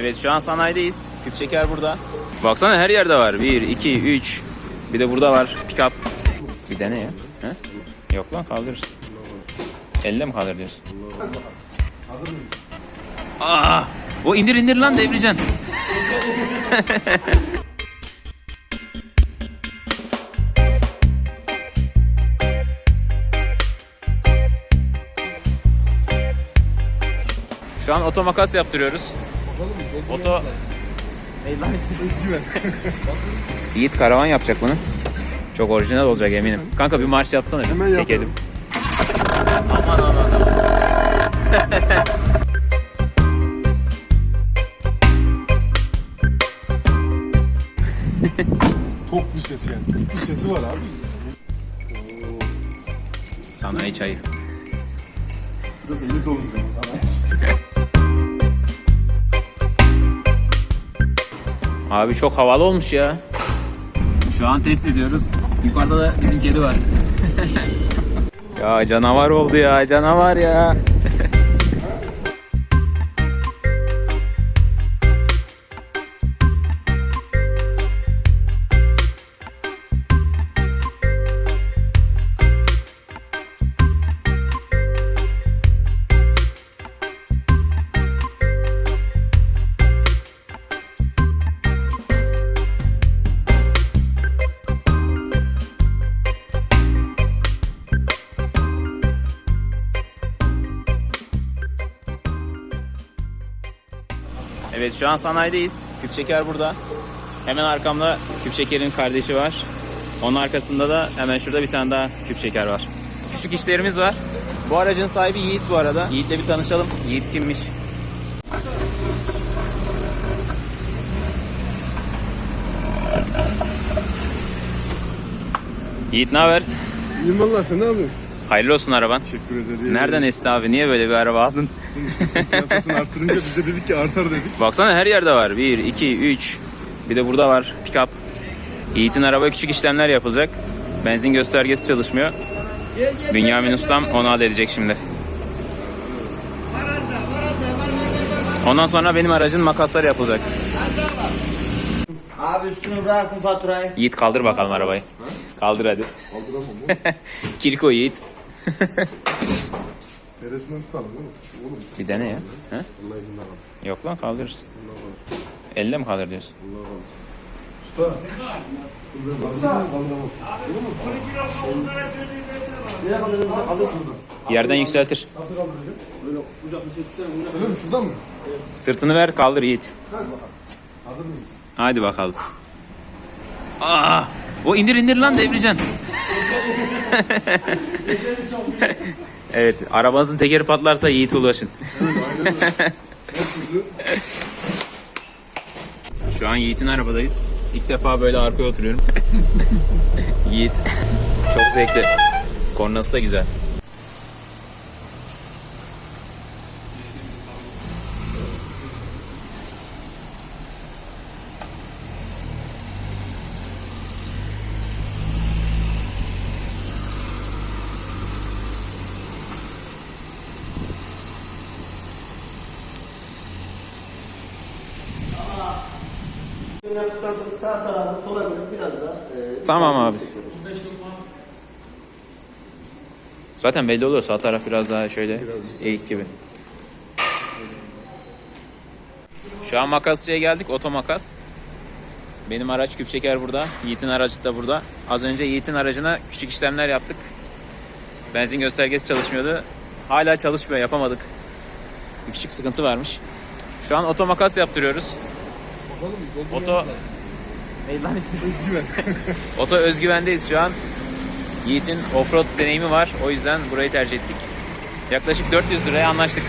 Evet şu an sanayideyiz. Küp şeker burada. Baksana her yerde var. 1, 2, 3. Bir de burada var. Pick up. Bir dene ya. He? Yok lan kaldırırsın. Elle mi kaldır diyorsun? Aa, o indir indir lan devireceksin. Şu an oto makas yaptırıyoruz. Oto... Özgüven. Yiğit karavan yapacak bunu. Çok orijinal olacak eminim. Kanka bir marş yapsana biz Hemen çekelim. yaparım. Aman aman. Tok bir ses yani. Bir sesi var abi. Sanayi çayı. Biraz elit olmuş ama sana. Abi çok havalı olmuş ya. Şu an test ediyoruz. Yukarıda da bizim kedi var. ya canavar oldu ya canavar ya. Evet şu an sanayideyiz. Küp şeker burada. Hemen arkamda küp şekerin kardeşi var. Onun arkasında da hemen şurada bir tane daha küp şeker var. Küçük işlerimiz var. Bu aracın sahibi Yiğit bu arada. Yiğit'le bir tanışalım. Yiğit kimmiş? Yiğit ne haber? İyiyim valla sen ne yapıyorsun? Hayırlı olsun araban. Teşekkür ederim. Nereden esti abi? Niye böyle bir araba aldın? İşte sen piyasasını arttırınca bize dedik ki artar dedik. Baksana her yerde var. 1, 2, 3. Bir de burada var. Pick up. Yiğit'in araba küçük işlemler yapılacak. Benzin göstergesi çalışmıyor. Bünyamin Ustam onu halledecek şimdi. Ondan sonra benim aracın makasları yapılacak. Abi üstünü bırakın faturayı. Yiğit kaldır bakalım arabayı. Kaldır hadi. Kaldıramam. Kirko Yiğit. Neresinden tutalım oğlum? Oğlum. Bir dene ya. He? Vallahi elinden al. Yok lan kaldırırsın. Elle mi kaldır diyorsun? Usta. Dur ben kaldıramam. Kaldıramam. Yerden yükseltir. Nasıl kaldıracağım? Böyle kucak bir şey tutuyorum. Şöyle mi? Şuradan mı? Sırtını ver kaldır Yiğit. Hazır mıyız? Hadi bakalım. Aa, o indir indir lan devireceksin. Evet, arabanızın tekeri patlarsa Yiğit'e ulaşın. Şu an Yiğit'in arabadayız. İlk defa böyle arkaya oturuyorum. Yiğit çok zevkli. Kornası da güzel. Sağ tarafı sola dönüp biraz da e, Tamam abi. Zaten belli oluyor sağ taraf biraz daha şöyle eğik gibi. Şu an makasçıya geldik oto makas. Benim araç küp şeker burada. Yiğit'in aracı da burada. Az önce Yiğit'in aracına küçük işlemler yaptık. Benzin göstergesi çalışmıyordu. Hala çalışmıyor yapamadık. Bir küçük sıkıntı varmış. Şu an oto makas yaptırıyoruz. Oto... Neydi lan ismi? Özgüven. Oto özgüvendeyiz şu an. Yiğit'in offroad deneyimi var. O yüzden burayı tercih ettik. Yaklaşık 400 liraya anlaştık.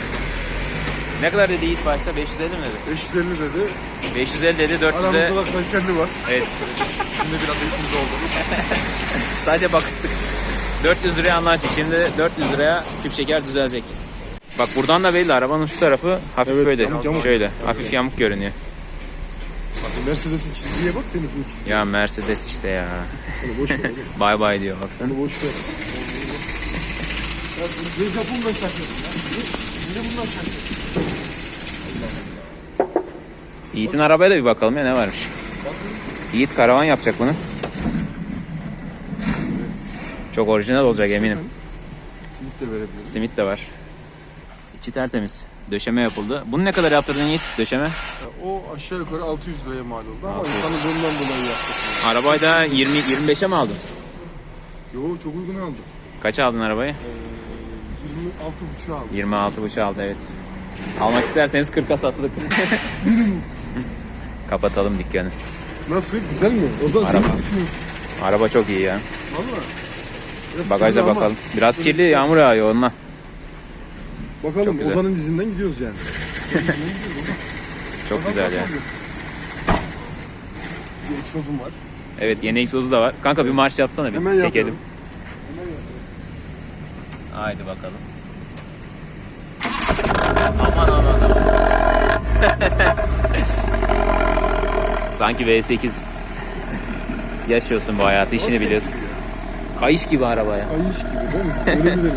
Ne kadar dedi Yiğit başta? 550 mi dedi? 550 dedi. 550 dedi 400'e. Aramızda da Kayseri'li var. Evet. Şimdi biraz etkimiz oldu. Sadece bakıştık. 400 liraya anlaştık. Şimdi 400 liraya küp şeker düzelecek. Bak buradan da belli arabanın şu tarafı hafif Evet, böyle yamuk, yamuk. şöyle hafif yamuk görünüyor. Mercedes'in çizgiye bak seninkinin çizgiye. Ya Mercedes işte ya. Onu boş ver oğlum. Bay bay diyor baksana. Onu boş ver. Ya bunu Japon'dan takıyorum ya. Bir de bundan takıyorum. Yiğit'in arabaya da bir bakalım ya ne varmış. Yiğit karavan yapacak bunu. Çok orijinal olacak eminim. Simit de verebiliriz. Simit de var. İçi tertemiz. Döşeme yapıldı. Bunu ne kadar yaptırdın Yiğit döşeme? O aşağı yukarı 600 liraya mal oldu ama tanıdığımdan dolayı yaptık. Arabayı da 20 25'e mi aldın? Yo çok uygun aldım. Kaça aldın arabayı? Ee, 26 buçuğa aldım. 26 buçuk aldı evet. Almak isterseniz 40'a satılık. Kapatalım dükkanı. Nasıl? Güzel mi? O zaman sen Araba. ne düşünüyorsun? Araba çok iyi ya. Valla. Biraz Bagajda kirli ama bakalım. Biraz kirli yağmur yağıyor onunla. Bakalım Çok güzel. Ozan'ın izinden gidiyoruz yani. Çok güzel ya. Bir egzozum var. Evet yeni egzozu da var. Kanka bir marş yapsana bir Hemen çekelim. yapıyorum. Hemen yapıyorum. Haydi bakalım. Aman aman aman. Sanki V8 yaşıyorsun bu hayatı, işini biliyorsun. Kayış gibi araba ya. Kayış gibi değil mi? Öyle mi denir?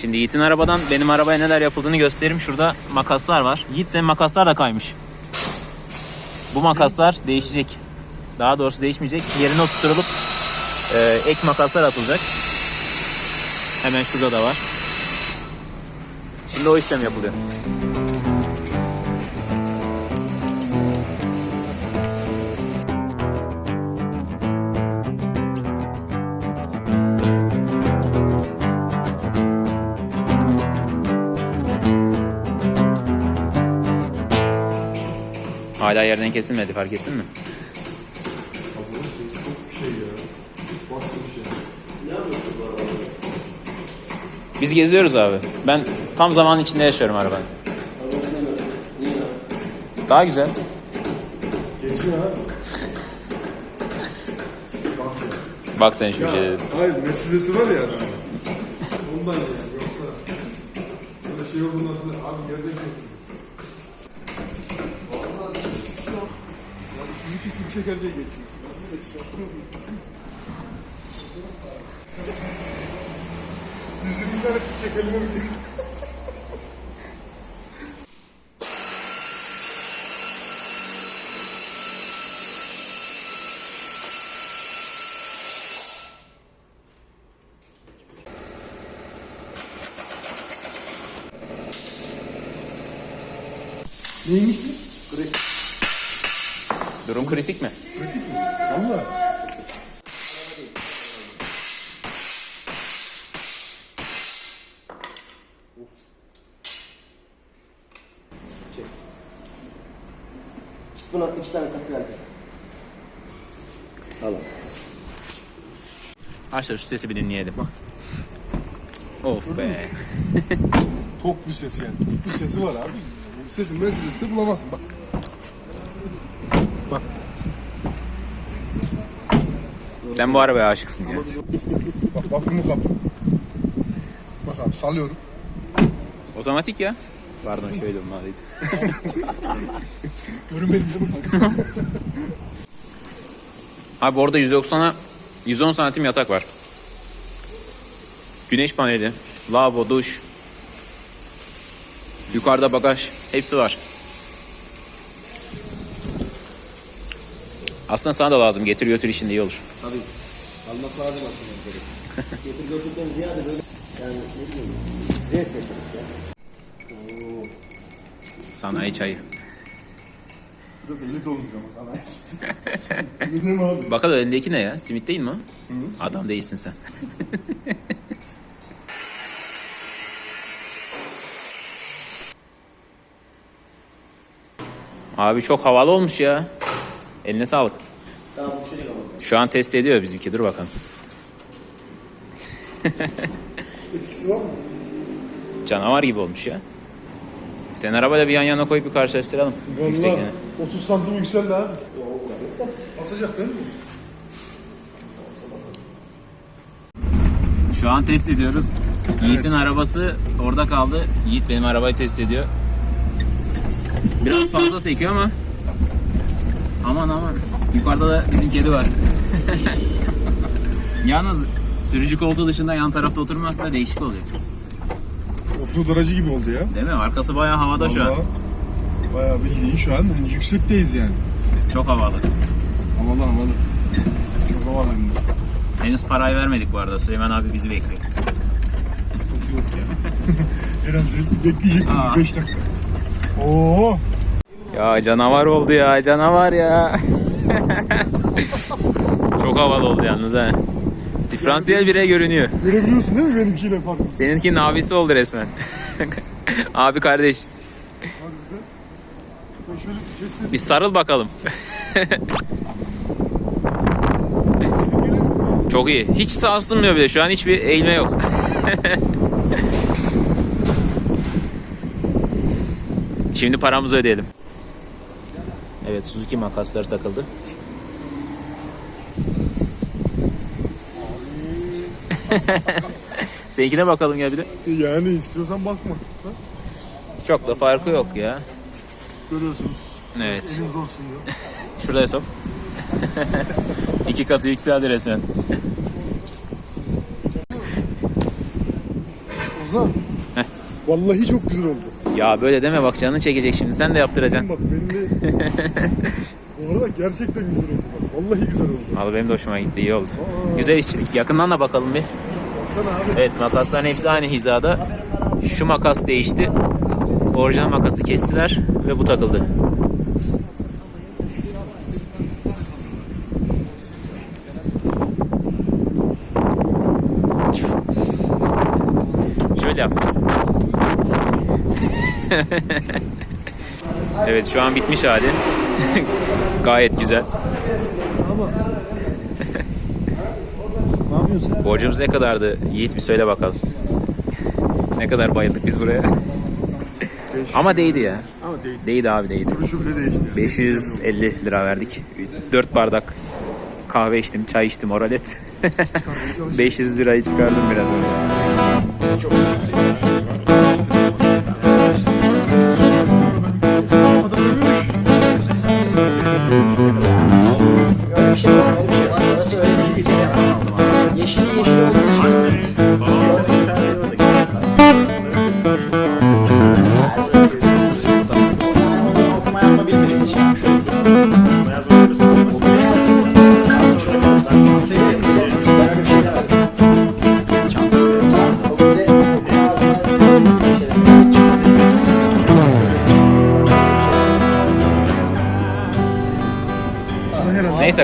Şimdi Yiğit'in arabadan benim arabaya neler yapıldığını göstereyim. Şurada makaslar var. Yiğit senin makaslar da kaymış. Bu makaslar değişecek. Daha doğrusu değişmeyecek. Yerine oturtulup e, ek makaslar atılacak. Hemen şurada da var. Şimdi o işlem yapılıyor. Hala yerden kesilmedi fark ettin mi? Biz geziyoruz abi. Ben tam zaman içinde yaşıyorum arabanın. Daha güzel. Geçiyor ha. Bak sen şu şey Hayır Mercedes'i var ya adamın. Ondan yani yoksa böyle şey olduğundan dolayı abi yerden kesin. Vallahi hiçbir şey yok. Yani Diye geçiyor. Nasıl da çıkarttınız mı? 120 tane küp çekelim mi. Neymiş bu? Grek. Durum kritik mi? Valla. Buna iki tane kapı geldi. Aç da şu sesi bir dinleyelim. Of be. Tok bir ses yani. Tok bir sesi var abi. Bu sesi Mercedes'te bulamazsın bak. Bak. Sen bu arabaya aşıksın ya. Bak bakımlı kapı. Bak abi salıyorum. Otomatik ya. Pardon şöyle olmalıydı. Görünmedi değil mi? Abi orada 190'a 110 santim yatak var. Güneş paneli, lavabo, duş. Yukarıda bagaj. Hepsi var. Aslında sana da lazım. Getir götür işinde iyi olur. Tabii. Almak lazım aslında. Getir götürden ziyade böyle yani ne bileyim zevk meselesi ya. Oo. Sanayi çayı. Biraz elit olmuş ama sana. Bilmem abi. Bakalım elindeki ne ya? Simit değil mi o? Adam değilsin sen. Abi çok havalı olmuş ya. Eline sağlık. Tamam düşecek ama. Şu an test ediyor bizimki. Dur bakalım. Etkisi var mı? Canavar gibi olmuş ya. Sen arabayla bir yan yana koyup bir karşılaştıralım. Valla Yüksekliğini. 30 santim yükseldi abi. Basacak değil mi? Şu an test ediyoruz. Yiğit'in arabası orada kaldı. Yiğit benim arabayı test ediyor. Biraz fazla sekiyor ama aman aman. Yukarıda da bizim kedi var. Yalnız sürücü koltuğu dışında yan tarafta oturmak da değişik oluyor. Offroad aracı gibi oldu ya. Değil mi? Arkası bayağı havada şu an. Vallahi. Bayağı bildiğin şu an hani yüksekteyiz yani. Çok havalı. Havalı havalı. Çok havalı hem de. Henüz parayı vermedik bu arada. Süleyman abi bizi bekliyor. Sıkıntı yok ya. Herhalde bekleyecek 5 dakika. Oo. Ya canavar oldu ya canavar ya. Çok havalı oldu yalnız ha. Diferansiyel bire görünüyor. Görebiliyorsun değil mi benimkiyle farkı? Seninki abisi oldu resmen. Abi kardeş Harbiden. Bir sarıl bakalım. Çok iyi. Hiç sarsılmıyor bile. Şu an hiçbir eğilme yok. Şimdi paramızı ödeyelim. Evet Suzuki makasları takıldı. Seninkine bakalım gel bir de. Yani istiyorsan bakma. Ha? Çok da farkı yok ya. Görüyorsunuz. Evet. Eliniz olsun diyor. Şuraya sok. İki katı yükseldi resmen. Ozan. Heh. Vallahi çok güzel oldu. Ya böyle deme bak canını çekecek şimdi. Sen de yaptıracaksın. Bak benim de... Bu arada gerçekten güzel oldu bak. Vallahi güzel oldu. Vallahi benim de hoşuma gitti. iyi oldu. Güzel işçilik. Yakından da bakalım bir. Baksana abi. Evet makasların hepsi aynı hizada. Şu makas değişti. Orijinal makası kestiler ve bu takıldı. Şöyle yap. evet şu an bitmiş hali. Gayet güzel. Ama... ne yapıyorsun? Borcumuz ne kadardı? Yiğit bir söyle bakalım. ne kadar bayıldık biz buraya. Ama değdi ya. Ama değil. Değdi abi değdi. Duruşu bile değişti. 550 lira verdik. 4 bardak kahve içtim, çay içtim, oralet. 500 lirayı çıkardım biraz öyle. Öyle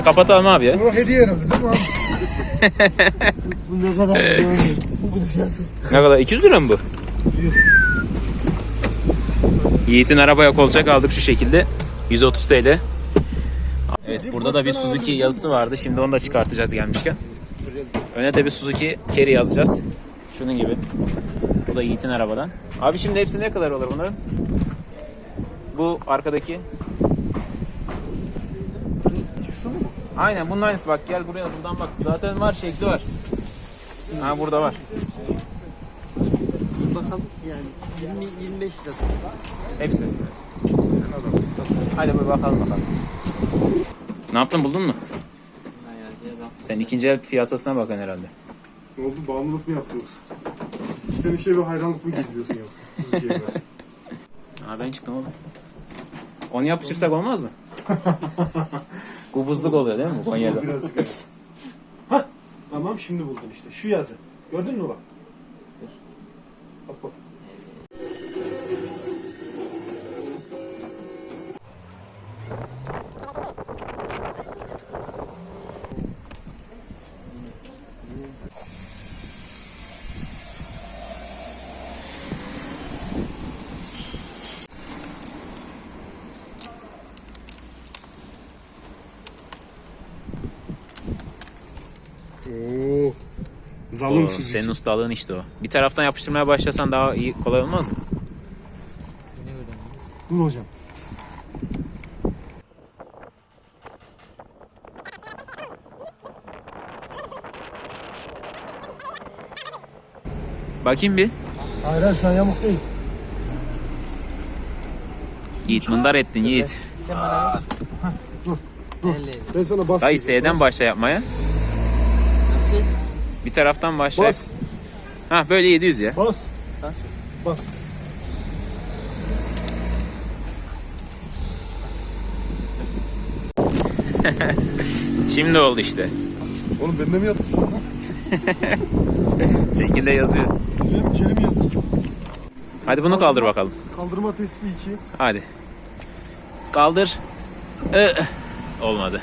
kapatalım abi ya. Bu hediye herhalde değil mi abi? Bu ne kadar Ne kadar? 200 lira mı bu? Yiğit'in arabaya kolçak aldık şu şekilde. 130 TL. Evet burada da bir Suzuki yazısı vardı. Şimdi onu da çıkartacağız gelmişken. Öne de bir Suzuki Carry yazacağız. Şunun gibi. Bu da Yiğit'in arabadan. Abi şimdi hepsi ne kadar olur bunların? Bu arkadaki. Şu mu? Aynen bunun aynısı bak gel buraya buradan bak. Zaten var şekli var. Ha burada var. Bakalım yani 20 25 lira. Hepsi. Hadi bir bakalım bakalım. Ne yaptın buldun mu? Sen ikinci el piyasasına bakın herhalde. Ne oldu? Bağımlılık mı yaptı yoksa? İçten içe bir hayranlık mı gizliyorsun yoksa? Ha ben çıktım oğlum. Onu yapıştırsak olmaz mı? Kubuzluk oluyor değil mi bu Konya'da? Evet. Tamam şimdi buldum işte. Şu yazı. Gördün mü? Bak Zalım Oğlum, Suzuki. senin ustalığın işte o. Bir taraftan yapıştırmaya başlasan daha iyi kolay olmaz mı? Dur hocam. Bakayım bir. Hayır hayır şu an yamuk değil. Yiğit mındar ettin Yiğit. Ben sana bas. Dayı. S'den başla yapmaya. Bir taraftan başla. Bas. Ha böyle 700 ya. Bas. Bas. Şimdi oldu işte. Oğlum bende mi yaptın sen? Seninkinde yazıyor. Benim kelime yaptın sen. Hadi bunu kaldır bakalım. Kaldırma testi 2. Hadi. Kaldır. Ee, Olmadı.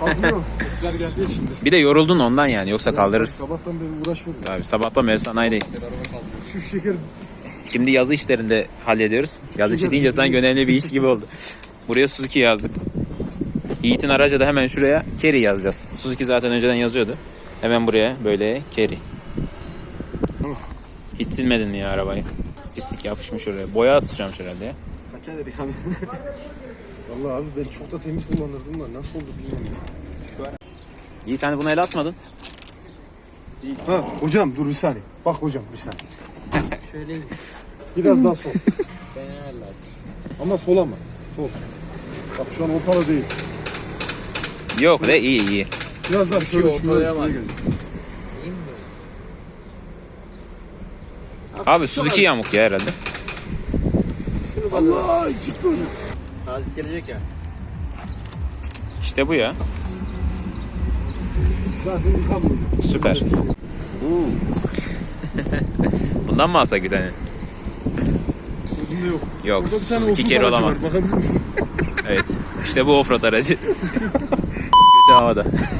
Kaldırıyor. Güzel geldi ya şimdi. Bir de yoruldun ondan yani yoksa kaldırırız. Sabahtan beri uğraşıyorum. Abi sabahtan beri sanayideyiz. Şu şeker Şimdi yazı işlerinde hallediyoruz. Yazı işi deyince sanki önemli bir iş gibi oldu. Buraya Suzuki yazdık. Yiğit'in araca da hemen şuraya Kerry yazacağız. Suzuki zaten önceden yazıyordu. Hemen buraya böyle Kerry. Hiç silmedin mi ya arabayı? Pislik yapışmış oraya. Boya sıçramış herhalde ya. Kaç aydır yıkamıyorum. Vallahi abi ben çok da temiz kullanırdım da nasıl oldu bilmiyorum. ya. Yiğit hani bunu el atmadın. Ha hocam dur bir saniye. Bak hocam bir saniye. Şöyle Biraz daha sol. Ama sol ama. Sol. Bak şu an ortada değil. Yok de iyi iyi. Biraz daha şöyle ortaya şuraya bak. gel. Abi Suzuki yamuk ya herhalde. Allah çıktı hocam. Tazik gelecek ya. İşte bu ya. Süper. Bundan mı alsak bir tane? Yok. Yok Burada bir tane Suzuki offroad Kerry aracı var, olamaz. Bakabilir misin? Evet. İşte bu offroad aracı. Kötü havada.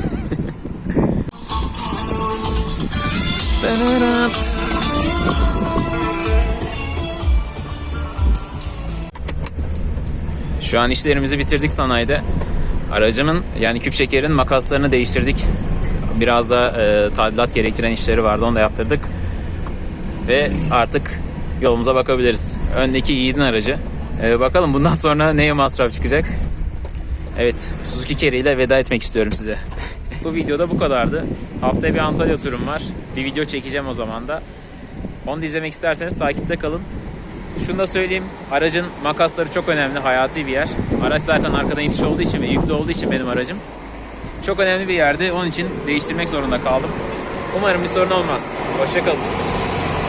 Şu an işlerimizi bitirdik sanayide. Aracımın yani küp şekerin makaslarını değiştirdik. Biraz da e, tadilat gerektiren işleri vardı onu da yaptırdık. Ve artık yolumuza bakabiliriz. Öndeki Yiğit'in aracı. E, bakalım bundan sonra neye masraf çıkacak? Evet, Suzuki Carry ile veda etmek istiyorum size. bu videoda bu kadardı. Haftaya bir Antalya turum var. Bir video çekeceğim o zaman da. Onu da izlemek isterseniz takipte kalın. Şunu da söyleyeyim. Aracın makasları çok önemli. Hayati bir yer. Araç zaten arkadan itiş olduğu için ve yüklü olduğu için benim aracım. Çok önemli bir yerdi. Onun için değiştirmek zorunda kaldım. Umarım bir sorun olmaz. Hoşçakalın.